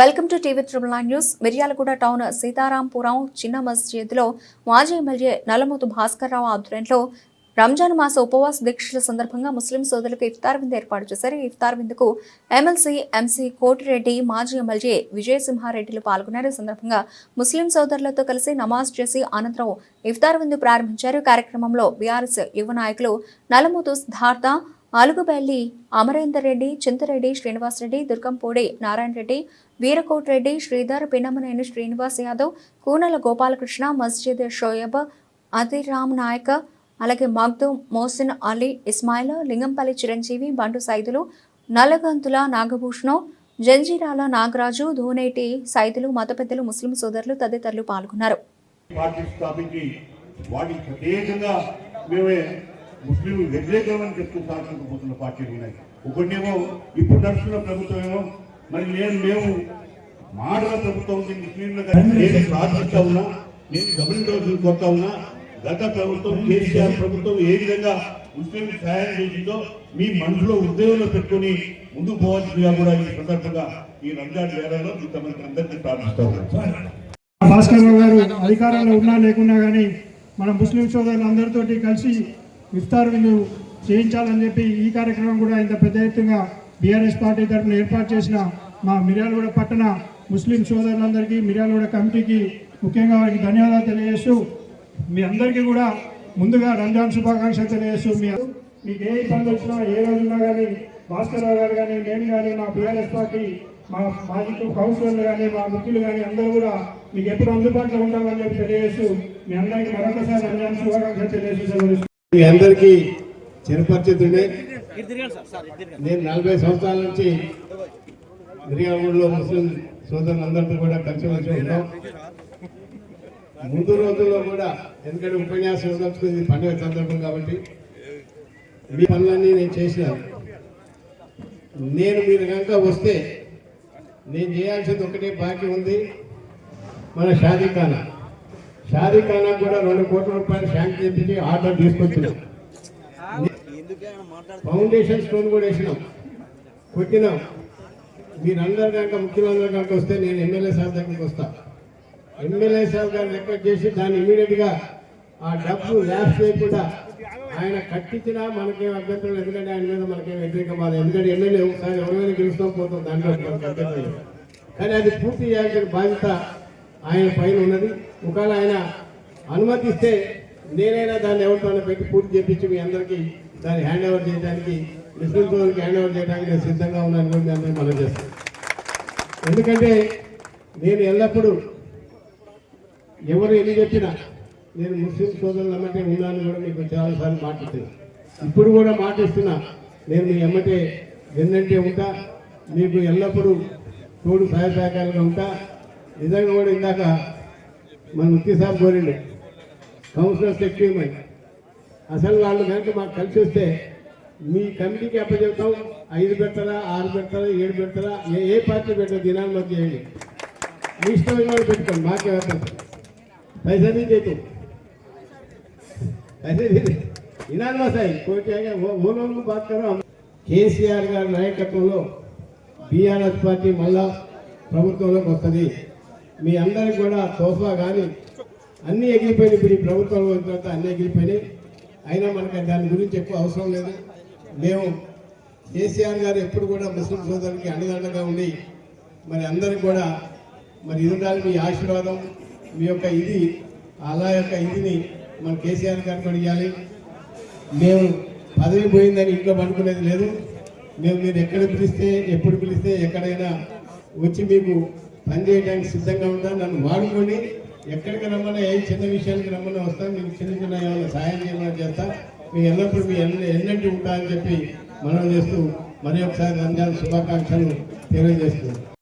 Welcome to TV triple news. Miryalaguda town Seetharampuram చిన్న మస్జిద్లో మాజీ ఎమ్మెల్యే నల్లమూతు భాస్కర్ రావు ఆధ్వర్యంలో రంజాన్ మాస ఉపవాస దీక్షల సందర్భంగా ముస్లిం సోదరులకు ఇఫ్తార్ విందు ఏర్పాటు చేశారు. ఈ ఇఫ్తార్ విందుకు ఎమ్మెల్సీ ఎంసీ కోటిరెడ్డి మాజీ ఎమ్మెల్యే విజయసింహారెడ్డిలు పాల్గొన్నారు. ఈ సందర్భంగా ముస్లిం సోదరులతో కలిసి నమాజ్ చేసి అనంతరం ఇఫ్తార్ విందు ప్రారంభించారు. కార్యక్రమంలో బీఆర్ఎస్ యువ నాయకులు నల్లమూతు సిద్ధార్థ అలుగుబెల్లి అమరేందర్ రెడ్డి చింతరెడ్డి శ్రీనివాసరెడ్డి దుర్గంపూడి నారాయణ రెడ్డి వీరకోట్ రెడ్డి శ్రీధర్ పిన్నమనేని శ్రీనివాస్ యాదవ్ కూనల గోపాలకృష్ణ మస్జిద్ షోయబ్ అదిరామ్ నాయక్ అలాగే మగ్దూమ్ మోసిన్ అలీ ఇస్మాయిల్ లింగంపల్లి చిరంజీవి బండు సైదులు నల్లగంతుల నాగభూషణం జంజీరాల నాగరాజు ధూనేటి సైదులు మత పెద్దలు ముస్లిం సోదరులు తదితరులు పాల్గొన్నారు. పార్టీ స్థాపించి వాటికి ప్రత్యేకంగా మేమే ముస్లిం వ్యతిరేకమని చెప్తూ సాగుతూ పోతున్న పార్టీలు ఉన్నాయి. ఒకటేమో ఇప్పుడు నడుస్తున్న ప్రభుత్వమేమో మరి నేను మేము మాటల ప్రభుత్వం ముస్లింలకు నేను ప్రార్థిస్తా ఉన్నా నేను గమనించవలసిన కొత్త ఉన్నా గత ప్రభుత్వం కేసీఆర్ ప్రభుత్వం ఏ విధంగా ముస్లిం సహాయం చేసిందో మీ మనసులో ఉద్యోగంలో పెట్టుకొని ముందుకు పోవాల్సిందిగా కూడా ఈ సందర్భంగా ఈ రంజాన్ వేళలో ఇంతమంది అందరికీ ప్రార్థిస్తా ఉన్నాను భాస్కర్ గారు అధికారంలో ఉన్నా లేకున్నా కానీ మన ముస్లిం సోదరులు అందరితోటి కలిసి ఇఫ్తార్ విందు చేయించాలని చెప్పి ఈ కార్యక్రమం కూడా ఇంత పెద్ద ఎత్తుగా బీఆర్ఎస్ పార్టీ తరఫున ఏర్పాటు చేసిన మా మిర్యాలగూడ పట్టణ ముస్లిం సోదరులందరికీ మిర్యాలగూడ కమిటీకి ముఖ్యంగా వారికి ధన్యవాదాలు తెలియజేస్తూ మీ అందరికీ కూడా ముందుగా రంజాన్ శుభాకాంక్షలు తెలియజేస్తూ మీ మీకు ఏ ఇబ్బంది వచ్చినా ఏ రోజున్నా కానీ భాస్కర్ గారు కానీ నేను కానీ మా బీఆర్ఎస్ పార్టీ మా మాజీ కౌన్సిలర్లు కానీ మా ముఖ్యులు కానీ అందరూ కూడా మీకు ఎప్పుడు అందుబాటులో ఉంటామని చెప్పి తెలియజేస్తూ మీ అందరికీ మరొకసారి రంజాన్ శుభాకాంక్షలు తెలియజేస్తూ మీ అందరికీ చిరపరిచితుడే నేను నలభై సంవత్సరాల నుంచి మిర్యాలగూడలో ముస్లిం సోదరులందరితో కూడా కలిసి వచ్చి ఉన్నాం. ముందు రోజుల్లో కూడా ఎందుకంటే ఉపన్యాసం ఇవ్వదలుచుకుంది పండుగ సందర్భం కాబట్టి. మీ పనులన్నీ నేను చేసినాను నేను మీరు కనుక వస్తే నేను చేయాల్సింది ఒకటే బాకీ ఉంది. మన షాదీఖానా షాదీఖానా కూడా రెండు కోట్ల రూపాయలు శాంక్షన్ చేపించి ఆర్డర్ తీసుకొచ్చినాం ఫౌండేషన్ స్టోన్ కూడా వేసినాం. కొట్టినాం. మీరందరు కనుక ముఖ్యమంత్రి కనుక వస్తే నేను ఎమ్మెల్యే సార్ దగ్గరికి వస్తా. ఎమ్మెల్యే సార్ గారిని రిక్వెస్ట్ చేసి దాన్ని ఇమీడియట్గా ఆ డబ్బు ల్యాప్స్ చేయకుండా ఆయన కట్టించినా మనకేం అభ్యంతరం. ఎందుకంటే ఆయన మీద మనకేం వ్యతిరేకం కాదు. ఎందుకంటే ఎమ్మెల్యే ఒకసారి ఎవరైనా గెలుస్తాం పోతాం దాంట్లో మనకు అభ్యంతరం. కానీ అది పూర్తి చేయాల్సిన బాధ్యత ఆయన పైన ఉన్నది. ఒకవేళ ఆయన అనుమతిస్తే నేనైనా దాన్ని ఎవరితోనే పెట్టి పూర్తి చేపించి మీ అందరికీ దాన్ని హ్యాండ్ ఓవర్ చేయడానికి ముస్లిం హ్యాండ్ ఓవర్ చేయడానికి నేను సిద్ధంగా ఉన్నాను కూడా మీ అందరికీ మనం చేస్తాను ఎందుకంటే నేను ఎల్లప్పుడూ ఎవరు ఎన్ని చెప్పినా నేను ముస్లిం సోదరులు ఎమ్మటే ఉన్నాను కూడా మీకు చాలాసార్లు మాట్లాడుతున్నా ఇప్పుడు కూడా మాటిస్తున్నా నేను మీ ఎమ్మటే ఎన్నంటే ఉంటా మీకు ఎల్లప్పుడూ తోడు సహాయ సహకారంగా ఉంటా. నిజంగా కూడా ఇందాక మన ముక్తి సాబ్ కోరిండు కౌన్సిలర్స్ ఎక్కువ అసలు వాళ్ళు కనుక మాకు కలిసి వస్తే మీ కమిటీకి అప్పచెప్తాం. ఐదు పెట్టరా ఆరు పెట్టరా ఏడు పెట్టరా ఏ ఏ పార్టీ పెట్టారు దినాన్ని మాకు చేయండి. మీ ఇష్టమైన వాళ్ళు పెట్టుకోండి మాకే వెళ్తాం పైసా నుంచి అయితే అదే ఇనాల్వా సాయి కోటి ఓనోళ్ళు బాత్కరం. కేసీఆర్ గారి నాయకత్వంలో బీఆర్ఎస్ పార్టీ మళ్ళా ప్రభుత్వంలోకి వస్తుంది. మీ అందరికి కూడా తోఫా కానీ అన్నీ ఎగిరిపోయినాయి ఇప్పుడు ఈ ప్రభుత్వంలో వచ్చిన తర్వాత అన్నీ ఎగిరిపోయినాయి. అయినా మనకి దాని గురించి ఎక్కువ అవసరం లేదు. మేము కేసీఆర్ గారు ఎప్పుడు కూడా ముస్లిం సోదరులకి అండదండగా ఉండి మరి అందరికి కూడా మరి ఇది ఉండాలి మీ ఆశీర్వాదం మీ యొక్క ఇది అలా యొక్క ఇదిని మన కేసీఆర్ గారికి అడిగాలి మేము పదవి పోయిందని ఇంట్లో పండుకునేది లేదు. మేము మీరు ఎక్కడ పిలిస్తే ఎప్పుడు పిలిస్తే ఎక్కడైనా వచ్చి మీకు పనిచేయడానికి సిద్ధంగా ఉందా నన్ను వాడుకొని ఎక్కడికి రమ్మన్నా ఏ చిన్న విషయానికి రమ్మన్నా వస్తాను మీకు చిన్న చిన్న ఏమైనా సహాయం చేయమని చేస్తా మీ ఎల్లప్పుడూ మీ ఎన్న ఎన్నంటి ఉంటా అని చెప్పి మనం చేస్తూ మరి ఒకసారి రంజాన్ శుభాకాంక్షలు తెలియజేస్తున్నాం